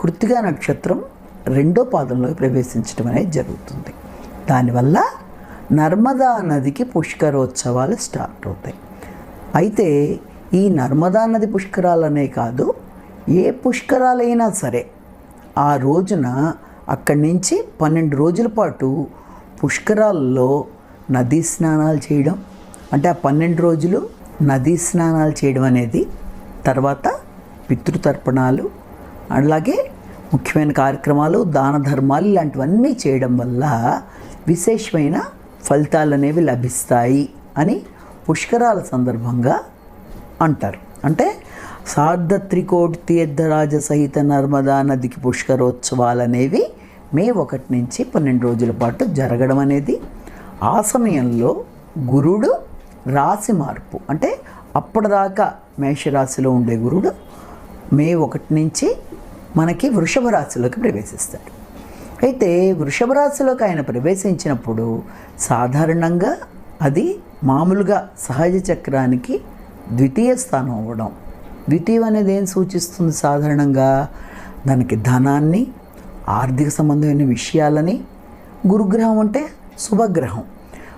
కృత్తిగా నక్షత్రం రెండో పాదంలో ప్రవేశించడం అనేది జరుగుతుంది. దానివల్ల నర్మదా నదికి పుష్కరోత్సవాలు స్టార్ట్ అవుతాయి. అయితే ఈ నర్మదా నది పుష్కరాలనే కాదు ఏ పుష్కరాలైనా సరే ఆ రోజున అక్కడి నుంచి పన్నెండు రోజుల పాటు పుష్కరాల్లో నదీ స్నానాలు చేయడం అంటే ఆ పన్నెండు రోజులు నదీ స్నానాలు చేయడం అనేది తర్వాత పితృతర్పణాలు అలాగే ముఖ్యమైన కార్యక్రమాలు దాన ధర్మాలు ఇలాంటివన్నీ చేయడం వల్ల విశేషమైన ఫలితాలు అనేవి లభిస్తాయి అని పుష్కరాల సందర్భంగా అంటారు. అంటే సార్ధ త్రికోటి తీర్థరాజ సహిత నర్మదా నదికి పుష్కరోత్సవాలు అనేవి మే ఒకటి నుంచి పన్నెండు రోజుల పాటు జరగడం అనేది ఆ సమయంలో గురుడు రాశి మార్పు అంటే అప్పటిదాకా మేషరాశిలో ఉండే గురుడు మే ఒకటి నుంచి మనకి వృషభ రాశిలోకి ప్రవేశిస్తాడు. అయితే వృషభ రాశిలోకి ఆయన ప్రవేశించినప్పుడు సాధారణంగా అది మామూలుగా సహజ చక్రానికి ద్వితీయ స్థానం అవ్వడం. ద్వితీయం అనేది ఏం సూచిస్తుంది సాధారణంగా? దానికి ధనాన్ని ఆర్థిక సంబంధమైన విషయాలని గురుగ్రహం అంటే శుభగ్రహం.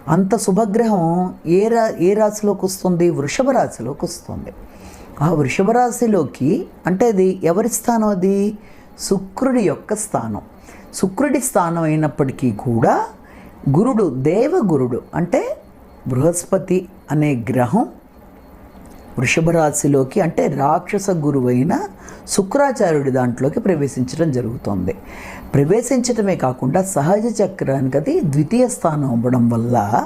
అంత శుభగ్రహం ఏ రా ఏ రాశిలోకి వస్తుంది? వృషభ రాశిలోకి వస్తుంది. ఆ వృషభ రాశిలోకి అంటే అది ఎవరి స్థానం అది? శుక్రుడి యొక్క స్థానం. శుక్రుడి స్థానం అయినప్పటికీ కూడా గురుడు దేవగురుడు అంటే బృహస్పతి అనే గ్రహం వృషభ రాశిలోకి అంటే రాక్షస గురువైన శుక్రాచార్యుడి దాంట్లోకి ప్రవేశించడం జరుగుతుంది. ప్రవేశించడమే కాకుండా సహజ చక్రానికి అది ద్వితీయ స్థానం అవ్వడం వల్ల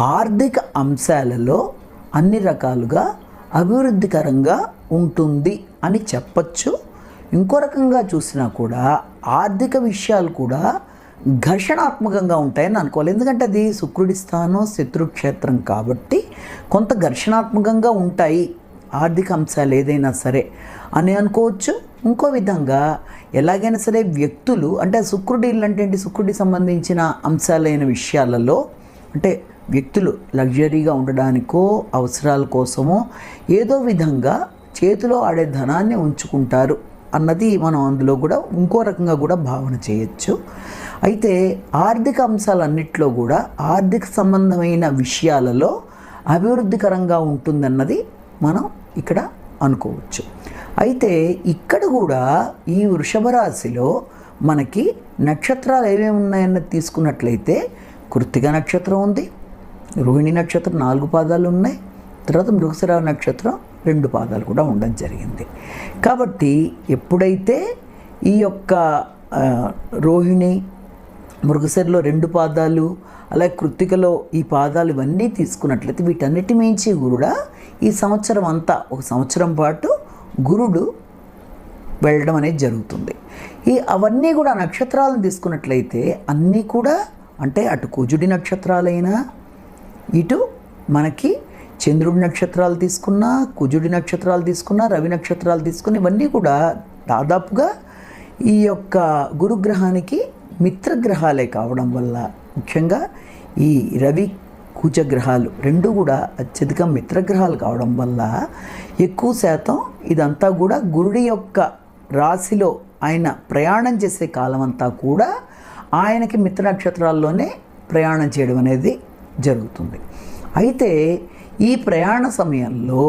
ఆర్థిక అంశాలలో అన్ని రకాలుగా అభివృద్ధికరంగా ఉంటుంది అని చెప్పచ్చు. ఇంకో రకంగా చూసినా కూడా ఆర్థిక విషయాలు కూడా ఘర్షణాత్మకంగా ఉంటాయని అనుకోవాలి. ఎందుకంటే అది శుక్రుడి స్థానం శత్రుక్షేత్రం కాబట్టి కొంత ఘర్షణాత్మకంగా ఉంటాయి ఆర్థిక అంశాలు ఏదైనా సరే అని అనుకోవచ్చు. ఇంకో విధంగా ఎలాగైనా సరే వ్యక్తులు అంటే శుక్రుడి ఇల్లు అంటే శుక్రుడికి సంబంధించిన అంశాలైన విషయాలలో అంటే వ్యక్తులు లగ్జరీగా ఉండడానికో అవసరాల కోసమో ఏదో విధంగా చేతిలో ఆడే ధనాన్ని ఉంచుకుంటారు అన్నది మనం అందులో కూడా ఇంకో రకంగా కూడా భావన చేయొచ్చు. అయితే ఆర్థిక అంశాలన్నింటిలో కూడా ఆర్థిక సంబంధమైన విషయాలలో అభివృద్ధికరంగా ఉంటుందన్నది మనం ఇక్కడ అనుకోవచ్చు. అయితే ఇక్కడ కూడా ఈ వృషభ రాశిలో మనకి నక్షత్రాలు ఏమేమి ఉన్నాయన్నది తీసుకున్నట్లయితే కృత్తిక నక్షత్రం ఉంది రోహిణి నక్షత్రం నాలుగు పాదాలు ఉన్నాయి. తర్వాత మృగశిర నక్షత్రం రెండు పాదాలు కూడా ఉండడం జరిగింది. కాబట్టి ఎప్పుడైతే ఈ యొక్క రోహిణి మృగశిరలో రెండు పాదాలు అలాగే కృత్తికలో ఈ పాదాలు ఇవన్నీ తీసుకున్నట్లయితే వీటన్నిటి మించి గురుడా ఈ సంవత్సరం అంతా ఒక సంవత్సరం పాటు గురుడు వెళ్ళడం అనేది జరుగుతుంది. ఈ అవన్నీ కూడా నక్షత్రాలను తీసుకున్నట్లయితే అన్నీ కూడా అంటే అటు కుజుడి నక్షత్రాలైనా ఇటు మనకి చంద్రుడి నక్షత్రాలు తీసుకున్నా కుజుడి నక్షత్రాలు తీసుకున్నా రవి నక్షత్రాలు తీసుకున్న ఇవన్నీ కూడా దాదాపుగా ఈ యొక్క గురుగ్రహానికి మిత్రగ్రహాలే కావడం వల్ల ముఖ్యంగా ఈ రవి కూచగ్రహాలు రెండు కూడా అత్యధిక మిత్రగ్రహాలు కావడం వల్ల ఎక్కువ శాతం ఇదంతా కూడా గురుడి యొక్క రాశిలో ఆయన ప్రయాణం చేసే కాలం అంతా కూడా ఆయనకి మిత్ర నక్షత్రాల్లోనే ప్రయాణం చేయడం అనేది జరుగుతుంది. అయితే ఈ ప్రయాణ సమయంలో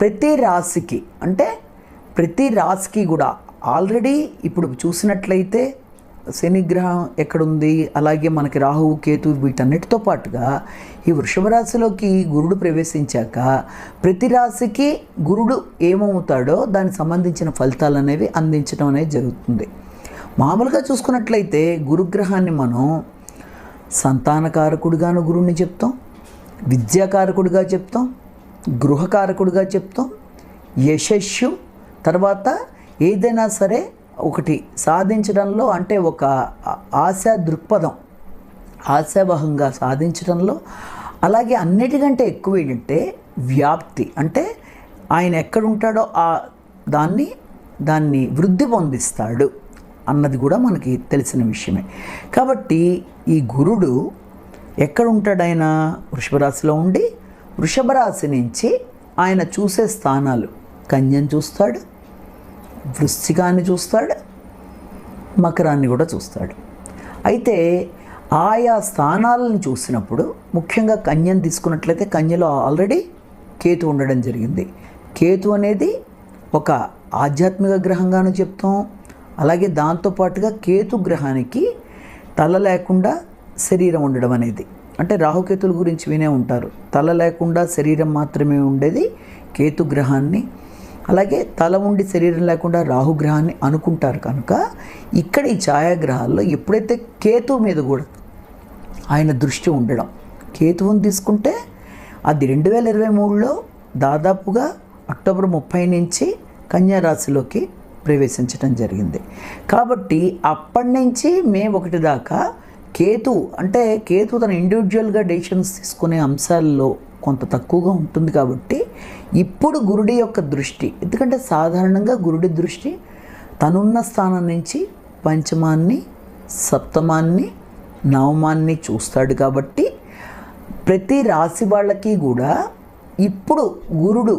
ప్రతి రాశికి అంటే ప్రతి రాశికి కూడా ఆల్రెడీ ఇప్పుడు చూసినట్లయితే శనిగ్రహం ఎక్కడుంది అలాగే మనకి రాహువు కేతు వీటన్నిటితో పాటుగా ఈ వృషభ రాశిలోకి గురుడు ప్రవేశించాక ప్రతి రాశికి గురుడు ఏమవుతాడో దానికి సంబంధించిన ఫలితాలు అనేవి అందించడం అనేది జరుగుతుంది. మామూలుగా చూసుకున్నట్లయితే గురుగ్రహాన్ని మనం సంతానకారకుడిగాను గురువుని చెప్తాం విద్యాకారకుడిగా చెప్తాం గృహకారకుడిగా చెప్తాం. యశస్సు తర్వాత ఏదైనా సరే ఒకటి సాధించడంలో అంటే ఒక ఆశా దృక్పథం ఆశావహంగా సాధించడంలో. అలాగే అన్నిటికంటే ఎక్కువ ఏంటంటే వ్యాప్తి అంటే ఆయన ఎక్కడుంటాడో ఆ దాన్ని దాన్ని వృద్ధి పొందిస్తాడు. అన్నది కూడా మనకి తెలిసిన విషయమే. కాబట్టి ఈ గురుడు ఎక్కడ ఉంటాడైనా వృషభరాశిలో ఉండి వృషభరాశి నుంచి ఆయన చూసే స్థానాలు. కన్యను చూస్తాడు వృశ్చికాన్ని చూస్తాడు మకరాన్ని కూడా చూస్తాడు. అయితే ఆయా స్థానాలను చూసినప్పుడు ముఖ్యంగా కన్యను తీసుకున్నట్లయితే కన్యలో ఆల్రెడీ కేతు ఉండడం జరిగింది. కేతు అనేది ఒక ఆధ్యాత్మిక గ్రహంగాను చెప్తాం అలాగే దాంతోపాటుగా కేతు గ్రహానికి తల లేకుండా శరీరం ఉండడం అనేది. అంటే రాహుకేతుల గురించి వినే ఉంటారు. తల లేకుండా శరీరం మాత్రమే ఉండేది కేతు గ్రహాన్ని. అలాగే తల ఉండి శరీరం లేకుండా రాహుగ్రహాన్ని అనుకుంటారు కనుక ఇక్కడ ఈ ఛాయాగ్రహాల్లో ఎప్పుడైతే కేతు మీద కూడా ఆయన దృష్టి ఉండడం కేతువుని తీసుకుంటే అది రెండు వేల ఇరవై మూడులో దాదాపుగా అక్టోబర్ ముప్పై నుంచి కన్యారాశిలోకి ప్రవేశించడం జరిగింది. కాబట్టి అప్పటి నుంచి మే ఒకటి దాకా కేతు అంటే కేతు తన ఇండివిజువల్గా డెసిషన్స్ తీసుకునే అంశాల్లో కొంత తక్కువగా ఉంటుంది కాబట్టి ఇప్పుడు గురుడి యొక్క దృష్టి ఎందుకంటే సాధారణంగా గురుడి దృష్టి తనున్న స్థానం నుంచి పంచమాన్ని సప్తమాన్ని నవమాన్ని చూస్తాడు కాబట్టి ప్రతి రాశి వాళ్ళకి కూడా ఇప్పుడు గురుడు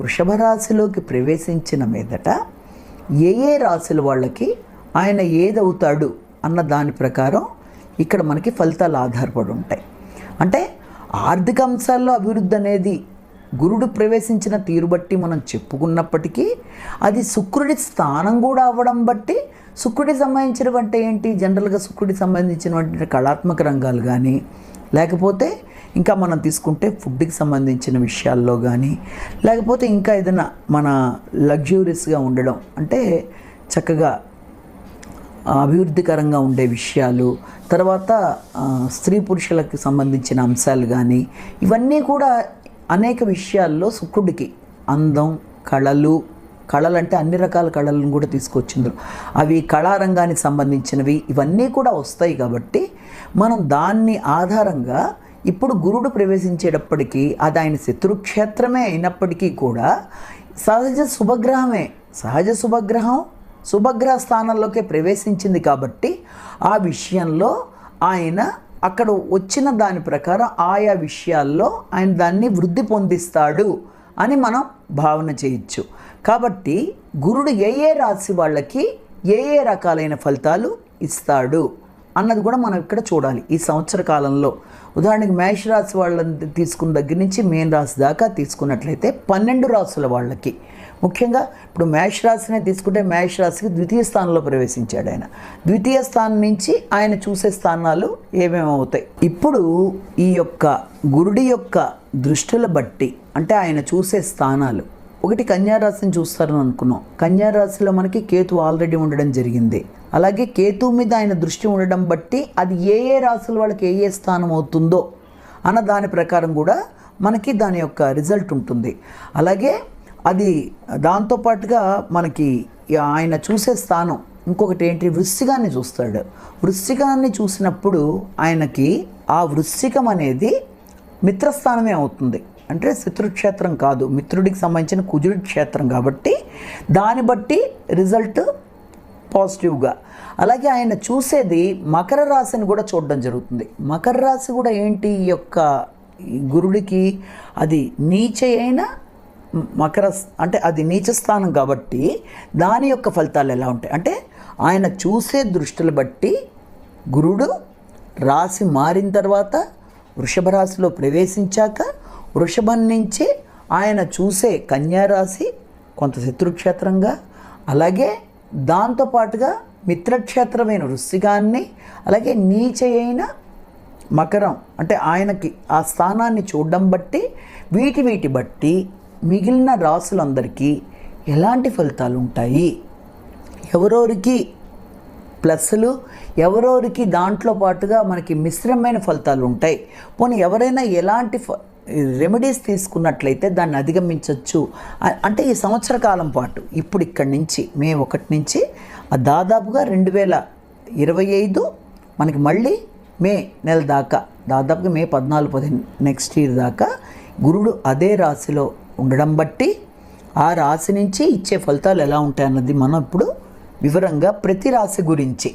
వృషభ రాశిలోకి ప్రవేశించిన మీదట ఏ ఏ రాశుల వాళ్ళకి ఆయన ఏదవుతాడు అన్న దాని ప్రకారం ఇక్కడ మనకి ఫలితాలు ఆధారపడి ఉంటాయి. అంటే ఆర్థిక అంశాల్లో అభివృద్ధి అనేది గురుడు ప్రవేశించిన తీరు బట్టి మనం చెప్పుకున్నప్పటికీ అది శుక్రుడి స్థానం కూడా అవ్వడం బట్టి శుక్రుడికి సంబంధించినవంటే ఏంటి? జనరల్గా శుక్రుడికి సంబంధించినటువంటి కళాత్మక రంగాలు కానీ లేకపోతే ఇంకా మనం తీసుకుంటే ఫుడ్కి సంబంధించిన విషయాల్లో కానీ లేకపోతే ఇంకా ఏదైనా మన లగ్జూరియస్గా ఉండడం అంటే చక్కగా అభివృద్ధికరంగా ఉండే విషయాలు తర్వాత స్త్రీ పురుషులకు సంబంధించిన అంశాలు కానీ ఇవన్నీ కూడా అనేక విషయాల్లో శుక్రుడికి అందం కళలు కళలంటే అన్ని రకాల కళలను కూడా తీసుకొచ్చింది అవి కళారంగానికి సంబంధించినవి ఇవన్నీ కూడా వస్తాయి కాబట్టి మనం దాన్ని ఆధారంగా ఇప్పుడు గురుడు ప్రవేశించేటప్పటికీ అది ఆయన శత్రుక్షేత్రమే అయినప్పటికీ కూడా సహజ శుభగ్రహమే సహజ శుభగ్రహం శుభగ్రహ స్థానంలోకి ప్రవేశించింది కాబట్టి ఆ విషయంలో ఆయన అక్కడ వచ్చిన దాని ప్రకారం ఆయా విషయాల్లో ఆయన దాన్ని వృద్ధి పొందిస్తాడు అని మనం భావన చేయొచ్చు. కాబట్టి గురుడు ఏ ఏ రాశి వాళ్ళకి ఏ ఏ రకాలైన ఫలితాలు ఇస్తాడు? అన్నది కూడా మనం ఇక్కడ చూడాలి. ఈ సంవత్సర కాలంలో ఉదాహరణకి మేషరాశి వాళ్ళని తీసుకున్న దగ్గర నుంచి మేన్ రాశి దాకా తీసుకున్నట్లయితే పన్నెండు రాసుల వాళ్ళకి ముఖ్యంగా ఇప్పుడు మేషరాశినే తీసుకుంటే మేషరాశికి ద్వితీయ స్థానంలో ప్రవేశించాడు ఆయన. ద్వితీయ స్థానం నుంచి ఆయన చూసే స్థానాలు ఏమేమి అవుతాయి? ఇప్పుడు ఈ యొక్క గురుడి యొక్క దృష్టిల బట్టి అంటే ఆయన చూసే స్థానాలు. ఒకటి కన్యారాశిని చూస్తారని అనుకున్నాం. కన్యారాశిలో మనకి కేతు ఆల్రెడీ ఉండడం జరిగింది. అలాగే కేతు మీద ఆయన దృష్టి ఉండడం బట్టి అది ఏ ఏ రాశుల వాళ్ళకి ఏ ఏ స్థానం అవుతుందో అన్న దాని ప్రకారం కూడా మనకి దాని యొక్క రిజల్ట్ ఉంటుంది. అలాగే అది దాంతోపాటుగా మనకి ఆయన చూసే స్థానం ఇంకొకటి ఏంటి? వృశ్చికాన్ని చూస్తాడు. వృశ్చికాన్ని చూసినప్పుడు ఆయనకి ఆ వృశ్చికం అనేది మిత్రస్థానమే అవుతుంది. అంటే శత్రుక్షేత్రం కాదు. మిత్రుడికి సంబంధించిన కుజుడి క్షేత్రం కాబట్టి దాన్ని బట్టి రిజల్ట్ పాజిటివ్గా. అలాగే ఆయన చూసేది మకర రాశిని కూడా చూడడం జరుగుతుంది. మకర రాశి కూడా ఏంటి? ఈ యొక్క గురుడికి అది నీచ అయిన మకర అంటే అది నీచ స్థానం కాబట్టి దాని యొక్క ఫలితాలు ఎలా ఉంటాయి? అంటే ఆయన చూసే దృష్టిని బట్టి గురుడు రాశి మారిన తర్వాత వృషభ రాశిలో ప్రవేశించాక వృషభం నుంచి ఆయన చూసే కన్యా రాశి కొంత శత్రుక్షేత్రంగా అలాగే దాంతోపాటుగా మిత్రక్షేత్రమైన వృశ్చికాన్ని అలాగే నీచయైన మకరం అంటే ఆయనకి ఆ స్థానాన్ని చూడడం బట్టి వీటి వీటి బట్టి మిగిలిన రాసులందరికీ ఎలాంటి ఫలితాలు ఉంటాయి ఎవరోరికి ప్లస్లు ఎవరోరికి దాంట్లో పాటుగా మనకి మిశ్రమైన ఫలితాలు ఉంటాయి పోనీ ఎవరైనా ఎలాంటి ఫ- రెమెడీస్ తీసుకున్నట్లయితే దాన్ని అధిగమించవచ్చు అంటే ఈ సంవత్సర కాలం పాటు ఇప్పుడు ఇక్కడి నుంచి మే ఒకటి నుంచి దాదాపుగా రెండు వేల ఇరవై ఐదు మనకి మళ్ళీ మే నెల దాకా దాదాపుగా మే పద్నాలుగు పదిహేను నెక్స్ట్ ఇయర్ దాకా గురుడు అదే రాశిలో ఉండడం బట్టి ఆ రాశి నుంచి ఇచ్చే ఫలితాలు ఎలా ఉంటాయన్నది మనం ఇప్పుడు వివరంగా ప్రతి రాశి గురించి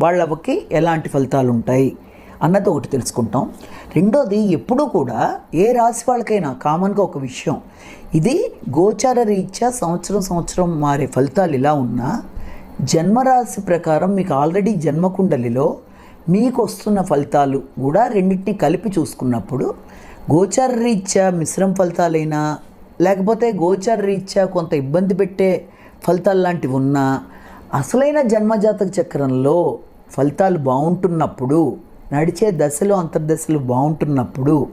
వాళ్ళకి ఎలాంటి ఫలితాలు ఉంటాయి అన్నది ఒకటి తెలుసుకుంటాం. రెండోది ఎప్పుడూ కూడా ఏ రాశి వాళ్ళకైనా కామన్గా ఒక విషయం. ఇది గోచార రీత్యా సంవత్సరం సంవత్సరం మారే ఫలితాలు ఇలా ఉన్నా జన్మరాశి ప్రకారం మీకు ఆల్రెడీ జన్మకుండలిలో మీకు వస్తున్న ఫలితాలు కూడా రెండింటిని కలిపి చూసుకున్నప్పుడు గోచార రీత్యా మిశ్రమ ఫలితాలైనా లేకపోతే గోచార రీత్యా కొంత ఇబ్బంది పెట్టే ఫలితాలు లాంటివి ఉన్నా అసలైన జన్మజాతక చక్రంలో ఫలితాలు బాగుంటున్నప్పుడు నడిచే దశలు అంతర్దశలు బాగుంటున్నప్పుడు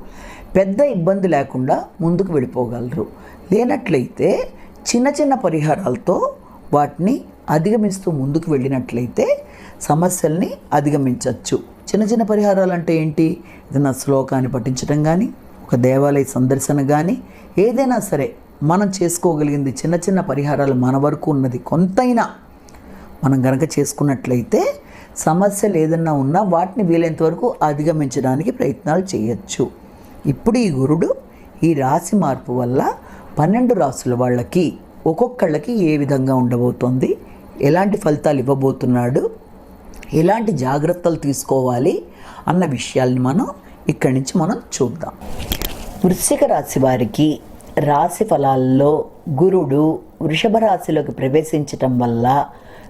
పెద్ద ఇబ్బంది లేకుండా ముందుకు వెళ్ళిపోగలరు. లేనట్లయితే చిన్న చిన్న పరిహారాలతో వాటిని అధిగమిస్తూ ముందుకు వెళ్ళినట్లయితే సమస్యల్ని అధిగమించవచ్చు చిన్న చిన్న పరిహారాలు అంటే ఏంటి? ఏదైనా శ్లోకాన్ని పఠించడం కానీ ఒక దేవాలయ సందర్శన కానీ ఏదైనా సరే మనం చేసుకోగలిగింది చిన్న చిన్న పరిహారాలు మన వరకు ఉన్నది. కొంతైనా మనం గనక చేసుకున్నట్లయితే సమస్యలు ఏదన్నా ఉన్నా వాటిని వీలైనంత వరకు అధిగమించడానికి ప్రయత్నాలు చేయొచ్చు. ఇప్పుడు ఈ గురుడు ఈ రాశి మార్పు వల్ల పన్నెండు రాసుల వాళ్ళకి ఒక్కొక్కళ్ళకి ఏ విధంగా ఉండబోతోంది? ఎలాంటి ఫలితాలు ఇవ్వబోతున్నాడు? ఎలాంటి జాగ్రత్తలు తీసుకోవాలి? అన్న విషయాల్ని మనం ఇక్కడి నుంచి మనం చూద్దాం. వృశ్చిక రాశి వారికి రాశి ఫలాల్లో గురుడు వృషభ రాశిలోకి ప్రవేశించటం వల్ల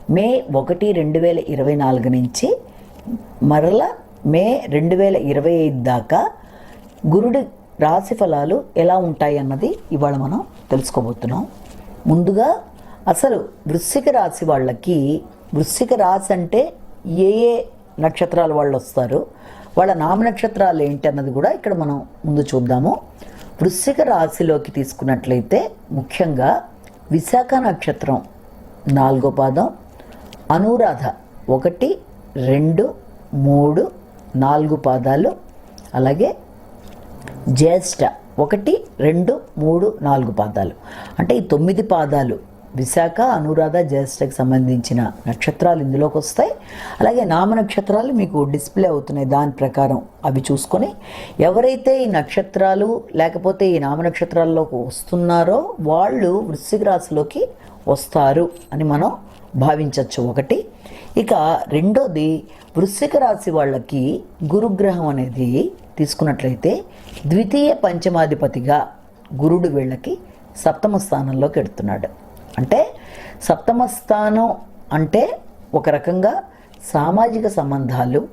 మే ఒకటి రెండు వేల ఇరవై నాలుగు నుంచి మరల మే రెండు వేల ఇరవై ఐదు దాకా గురుడి రాశి ఫలాలు ఎలా ఉంటాయి అన్నది ఇవాళ మనం తెలుసుకోబోతున్నాం. ముందుగా అసలు వృశ్చిక రాశి వాళ్ళకి వృశ్చిక రాశి అంటే ఏ ఏ నక్షత్రాలు వాళ్ళు వస్తారు వాళ్ళ నామ నక్షత్రాలు ఏంటి అన్నది కూడా ఇక్కడ మనం ముందు చూద్దాము. వృశ్చిక రాశిలోకి తీసుకున్నట్లయితే ముఖ్యంగా విశాఖ నక్షత్రం నాలుగో పాదం అనురాధ. ఒకటి రెండు మూడు నాలుగు పాదాలు. అలాగే జ్యేష్ఠ. ఒకటి రెండు మూడు నాలుగు పాదాలు. అంటే ఈ తొమ్మిది పాదాలు విశాఖ అనురాధ జ్యేష్ఠకి సంబంధించిన నక్షత్రాలు ఇందులోకి వస్తాయి. అలాగే నామ నక్షత్రాలు మీకు డిస్ప్లే అవుతున్నాయి దాని ప్రకారం. అవి చూసుకొని ఎవరైతే ఈ నక్షత్రాలు లేకపోతే ఈ నామ నక్షత్రాల్లోకి వస్తున్నారో వాళ్ళు వృశ్చిక రాశిలోకి వస్తారు అని మనం భావించవచ్చు ఒకటి ఇక రెండోది వృశ్చిక రాశి వాళ్ళకి గురుగ్రహం అనేది తీసుకున్నట్లయితే ద్వితీయ పంచమాధిపతిగా గురుడు వీళ్ళకి సప్తమ స్థానంలోకి ఎడుతున్నాడు. అంటే సప్తమ స్థానం అంటే ఒక రకంగా సామాజిక సంబంధాలు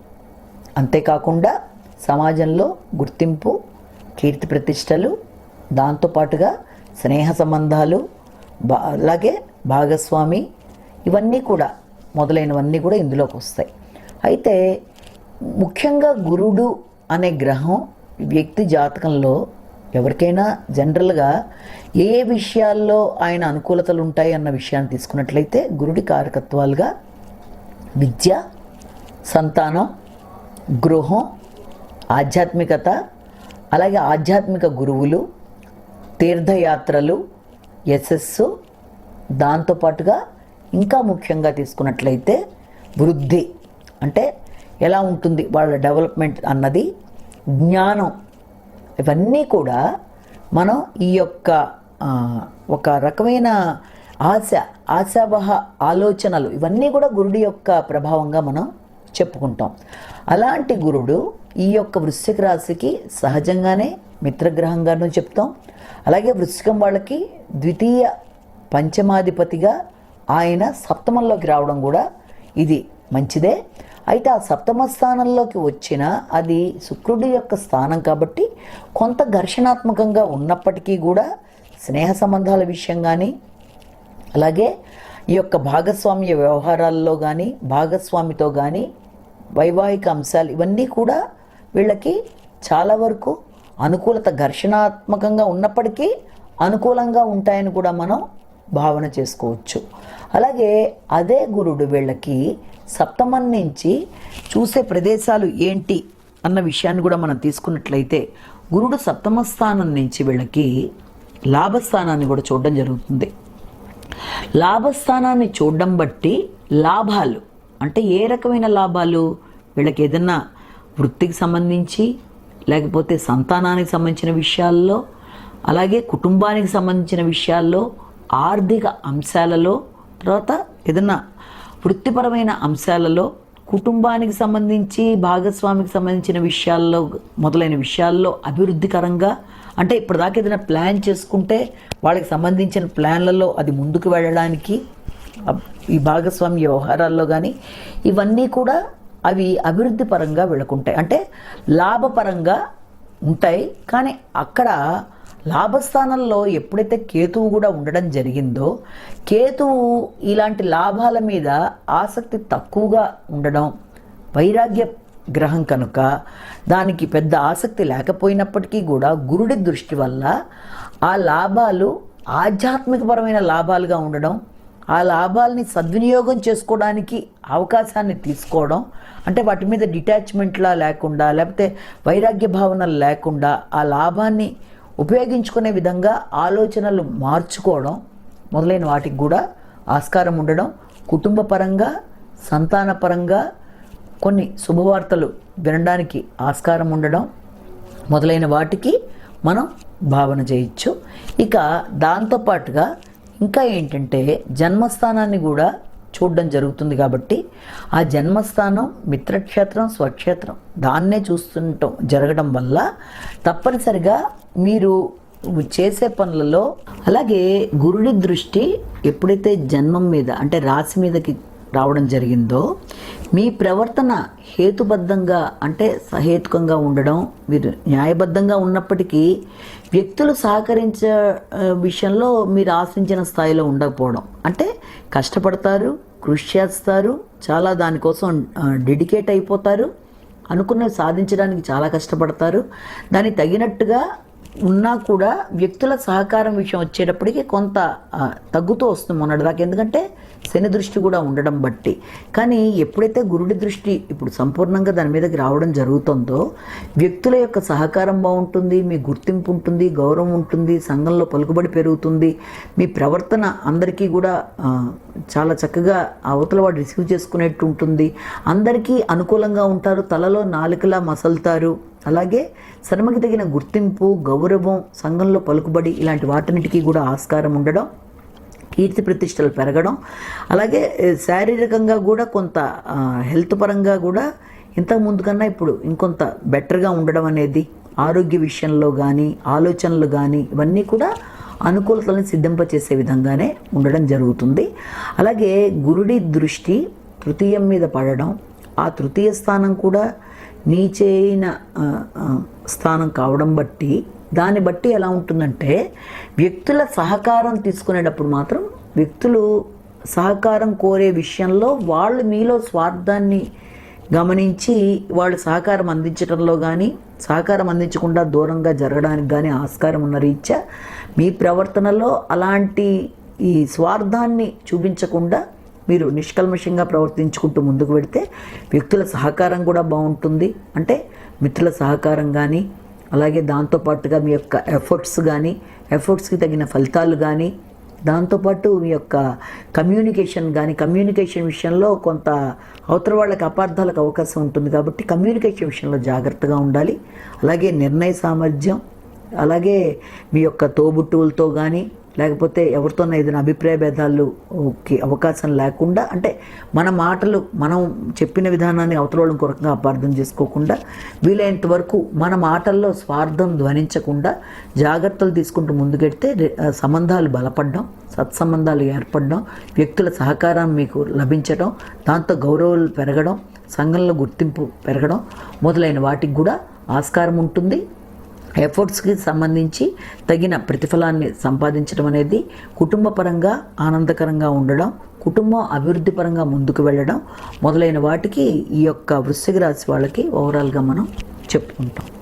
అంతేకాకుండా సమాజంలో గుర్తింపు కీర్తి ప్రతిష్టలు దాంతోపాటుగా స్నేహ సంబంధాలు బా అలాగే భాగస్వామి ఇవన్నీ కూడా మొదలైనవన్నీ కూడా ఇందులోకి వస్తాయి. అయితే ముఖ్యంగా గురుడు అనే గ్రహం వ్యక్తి జాతకంలో ఎవరికైనా జనరల్గా ఏ ఏ విషయాల్లో ఆయన అనుకూలతలు ఉంటాయి అన్న విషయాన్ని తీసుకున్నట్లయితే గురుడి కారకత్వాలుగా విద్య సంతానం గృహం ఆధ్యాత్మికత అలాగే ఆధ్యాత్మిక గురువులు తీర్థయాత్రలు యశస్సు దాంతోపాటుగా ఇంకా ముఖ్యంగా తీసుకున్నట్లయితే వృద్ధి. అంటే ఎలా ఉంటుంది వాళ్ళ డెవలప్మెంట్ అన్నది జ్ఞానం. ఇవన్నీ కూడా మనం ఈ యొక్క ఒక రకమైన ఆశ ఆశావహ ఆలోచనలు ఇవన్నీ కూడా గురుడి యొక్క ప్రభావంగా మనం చెప్పుకుంటాం. అలాంటి గురుడు ఈ యొక్క వృశ్చిక రాశికి సహజంగానే మిత్రగ్రహంగానూ చెప్తాం. అలాగే వృశ్చికం వాళ్ళకి ద్వితీయ పంచమాధిపతిగా ఆయన సప్తమంలోకి రావడం కూడా ఇది మంచిదే. అయితే ఆ సప్తమ స్థానంలోకి వచ్చిన అది శుక్రుడి యొక్క స్థానం కాబట్టి కొంత ఘర్షణాత్మకంగా ఉన్నప్పటికీ కూడా స్నేహ సంబంధాల విషయం కానీ అలాగే ఈ యొక్క భాగస్వామ్య వ్యవహారాల్లో కానీ భాగస్వామితో కానీ వైవాహిక అంశాలు ఇవన్నీ కూడా వీళ్ళకి చాలా వరకు అనుకూలత ఘర్షణాత్మకంగా ఉన్నప్పటికీ అనుకూలంగా ఉంటాయని కూడా మనం భావన చేసుకోవచ్చు. అలాగే అదే గురుడు వీళ్ళకి సప్తమం నుంచి చూసే ప్రదేశాలు ఏంటి అన్న విషయాన్ని కూడా మనం తీసుకున్నట్లయితే గురుడు సప్తమ స్థానం నుంచి వీళ్ళకి లాభస్థానాన్ని కూడా చూడడం జరుగుతుంది. లాభస్థానాన్ని చూడడం బట్టి లాభాలు అంటే ఏ రకమైన లాభాలు? వీళ్ళకి ఏదన్నా వృత్తికి సంబంధించి లేకపోతే సంతానానికి సంబంధించిన విషయాల్లో అలాగే కుటుంబానికి సంబంధించిన విషయాల్లో ఆర్థిక అంశాలలో తర్వాత ఏదన్నా వృత్తిపరమైన అంశాలలో కుటుంబానికి సంబంధించి భాగస్వామికి సంబంధించిన విషయాల్లో మొదలైన విషయాల్లో అభివృద్ధికరంగా అంటే ఇప్పటిదాకా ఏదైనా ప్లాన్ చేసుకుంటే వాళ్ళకి సంబంధించిన ప్లాన్లలో అది ముందుకు వెళ్ళడానికి ఈ భాగస్వామి వ్యవహారాల్లో కానీ ఇవన్నీ కూడా అవి అభివృద్ధి పరంగా వెళ్ళకుంటాయి. అంటే లాభపరంగా ఉంటాయి. కానీ అక్కడ లాభస్థానంలో ఎప్పుడైతే కేతువు కూడా ఉండడం జరిగిందో కేతువు ఇలాంటి లాభాల మీద ఆసక్తి తక్కువగా ఉండడం వైరాగ్య గ్రహం కనుక దానికి పెద్ద ఆసక్తి లేకపోయినప్పటికీ కూడా గురుడి దృష్టి వల్ల ఆ లాభాలు ఆధ్యాత్మికపరమైన లాభాలుగా ఉండడం ఆ లాభాలని సద్వినియోగం చేసుకోవడానికి అవకాశాన్ని తీసుకోవడం అంటే వాటి మీద డిటాచ్మెంట్లా లేకుండా లేకపోతే వైరాగ్య భావనలు లేకుండా ఆ లాభాన్ని ఉపయోగించుకునే విధంగా ఆలోచనలు మార్చుకోవడం మొదలైన వాటికి కూడా ఆస్కారం ఉండడం కుటుంబ పరంగా సంతాన పరంగా కొన్ని శుభవార్తలు వినడానికి ఆస్కారం ఉండడం మొదలైన వాటికి మనం భావన చేయొచ్చు. ఇక దాంతోపాటుగా ఇంకా ఏంటంటే జన్మస్థానాన్ని కూడా చూడడం జరుగుతుంది కాబట్టి ఆ జన్మస్థానం మిత్రక్షేత్రం స్వక్షేత్రం దాన్నే చూస్తుండటం జరగడం వల్ల తప్పనిసరిగా మీరు చేసే పనులలో అలాగే గురుడి దృష్టి ఎప్పుడైతే జన్మం మీద అంటే రాశి మీదకి రావడం జరిగిందో మీ ప్రవర్తన హేతుబద్ధంగా అంటే సహేతుకంగా ఉండడం మీరు న్యాయబద్ధంగా ఉన్నప్పటికీ వ్యక్తులు సహకరించే విషయంలో మీరు ఆశించిన స్థాయిలో ఉండకపోవడం. అంటే కష్టపడతారు కృషి చేస్తారు చాలా దానికోసం డెడికేట్ అయిపోతారు అనుకున్నవి సాధించడానికి చాలా కష్టపడతారు. దానికి తగినట్టుగా ఉన్నా కూడా వ్యక్తుల సహకారం విషయం వచ్చేటప్పటికి కొంత తగ్గుతూ వస్తుంది మొన్నటిదాకా ఎందుకంటే శని దృష్టి కూడా ఉండడం బట్టి. కానీ ఎప్పుడైతే గురుడి దృష్టి ఇప్పుడు సంపూర్ణంగా దాని మీదకి రావడం జరుగుతుందో వ్యక్తుల యొక్క సహకారం బాగుంటుంది మీ గుర్తింపు ఉంటుంది గౌరవం ఉంటుంది సంఘంలో పలుకుబడి పెరుగుతుంది మీ ప్రవర్తన అందరికీ కూడా చాలా చక్కగా అవతల వాడు రిసీవ్ చేసుకునేట్టు ఉంటుంది. అందరికీ అనుకూలంగా ఉంటారు తలలో నాలుకలా మసలుతారు. అలాగే శ్రమకి తగిన గుర్తింపు గౌరవం సంఘంలో పలుకుబడి ఇలాంటి వాటన్నిటికీ కూడా ఆస్కారం ఉండడం కీర్తి ప్రతిష్టలు పెరగడం అలాగే శారీరకంగా కూడా కొంత హెల్త్ పరంగా కూడా ఇంతకు ముందు కన్నా ఇప్పుడు ఇంకొంత బెటర్గా ఉండడం అనేది ఆరోగ్య విషయంలో కానీ ఆలోచనలు కానీ ఇవన్నీ కూడా అనుకూలతలను సిద్ధింపచేసే విధంగానే ఉండడం జరుగుతుంది. అలాగే గురుడి దృష్టి తృతీయం మీద పడడం ఆ తృతీయ స్థానం కూడా నీచైన స్థానం కావడం బట్టి దాన్ని బట్టి ఎలా ఉంటుందంటే వ్యక్తుల సహకారం తీసుకునేటప్పుడు మాత్రం వ్యక్తులు సహకారం కోరే విషయంలో వాళ్ళు మీలో స్వార్థాన్ని గమనించి వాళ్ళు సహకారం అందించడంలో కానీ సహకారం అందించకుండా దూరంగా జరగడానికి కానీ ఆస్కారం ఉన్న రీత్యా మీ ప్రవర్తనలో అలాంటి ఈ స్వార్థాన్ని చూపించకుండా మీరు నిష్కల్మషంగా ప్రవర్తించుకుంటూ ముందుకు వెడితే వ్యక్తుల సహకారం కూడా బాగుంటుంది. అంటే మిత్రుల సహకారం కానీ అలాగే దాంతోపాటుగా మీ యొక్క ఎఫర్ట్స్ కానీ ఎఫర్ట్స్కి తగిన ఫలితాలు కానీ దాంతోపాటు మీ యొక్క కమ్యూనికేషన్ కానీ కమ్యూనికేషన్ విషయంలో కొంత అవతల వాళ్ళకి అపార్థాలకు అవకాశం ఉంటుంది కాబట్టి కమ్యూనికేషన్ విషయంలో జాగ్రత్తగా ఉండాలి. అలాగే నిర్ణయ సామర్థ్యం అలాగే మీ యొక్క తోబుట్టువులతో కానీ లేకపోతే ఎవరితోనో ఏదైనా అభిప్రాయ భేదాలు ఓకే అవకాశం లేకుండా అంటే మన మాటలు మనం చెప్పిన విధానాన్ని అవతల వాళ్ళని కొరకంగా అపార్థం చేసుకోకుండా వీలైనంత వరకు మన మాటల్లో స్వార్థం ధ్వనించకుండా జాగ్రత్తలు తీసుకుంటూ ముందుకెడితే సంబంధాలు బలపడడం సత్సంబంధాలు ఏర్పడడం వ్యక్తుల సహకారం మీకు లభించడం దాంతో గౌరవాలు పెరగడం సంఘంలో గుర్తింపు పెరగడం మొదలైన వాటికి కూడా ఆస్కారం ఉంటుంది. ఎఫర్ట్స్కి సంబంధించి తగిన ప్రతిఫలాన్ని సంపాదించడం అనేది కుటుంబపరంగా ఆనందకరంగా ఉండడం కుటుంబం అభివృద్ధి పరంగా ముందుకు వెళ్ళడం మొదలైన వాటికి ఈ యొక్క వృశ్చిక రాశి వాళ్ళకి ఓవరాల్గా మనం చెప్పుకుంటాం.